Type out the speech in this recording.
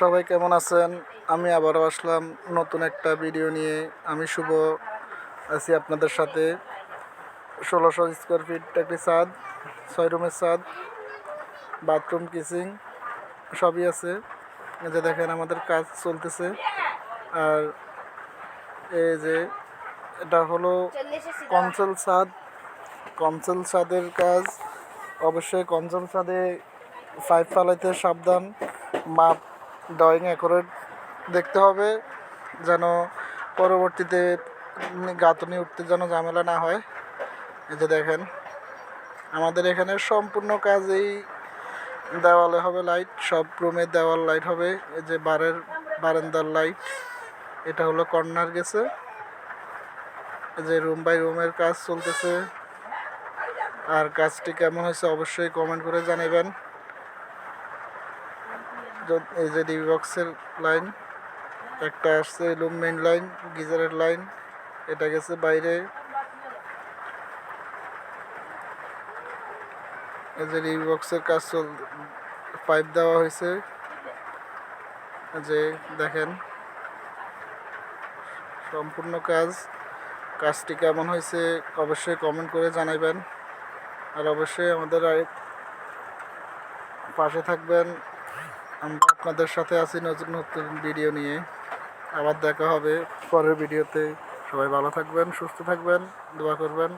সবাই কেমন আছেন? আমি আবারও আসলাম নতুন একটা ভিডিও নিয়ে। আমি শুভ, আছি আপনাদের সাথে। ষোলোশো স্কোয়ার ফিট একটি ছাদ, ছয় রুমের ছাদ বাথরুম কিচিং সবই আছে। যে দেখেন আমাদের কাজ চলতেছে। আর এই যে এটা হলো কনসেল ছাদ। কনসেল ছাদের কাজ, অবশ্যই কনসেল ছাদে পাইপ ফালাইতে সাবধান। মাপ ড্রয়িং অ্যাকোরেট দেখতে হবে, যেন পরবর্তীতে গাঁথনি উঠতে যেন ঝামেলা না হয়। এই যে দেখেন, আমাদের এখানে সম্পূর্ণ কাজেই দেওয়ালে হবে লাইট সব রুমে দেওয়াল লাইট হবে। এই যে বারের, বারান্দার লাইট এটা হলো কর্নার গেছে। এই যে রুম বাই রুমের কাজ চলতেছে। আর কাজটি কেমন হয়েছে অবশ্যই কমেন্ট করে জানাবেন। এই যে ডিবি বক্সের লাইন একটা আসছে লুম মেইন লাইন গিজারের লাইন এটা গেছে বাইরে। এই যে ডিবি বক্সের কাজ চল পাইপ দেওয়া হয়েছে। যে দেখেন, সম্পূর্ণ কাজ। কাজটি কেমন হয়েছে অবশ্যই কমেন্ট করে জানাবেন আর অবশ্যই আমাদের পাশে থাকবেন। আমরা আপনাদের সাথে আছি নতুন নতুন ভিডিও নিয়ে। আবার দেখা হবে পরের ভিডিওতে সবাই ভালো থাকবেন, সুস্থ থাকবেন, দোয়া করবেন।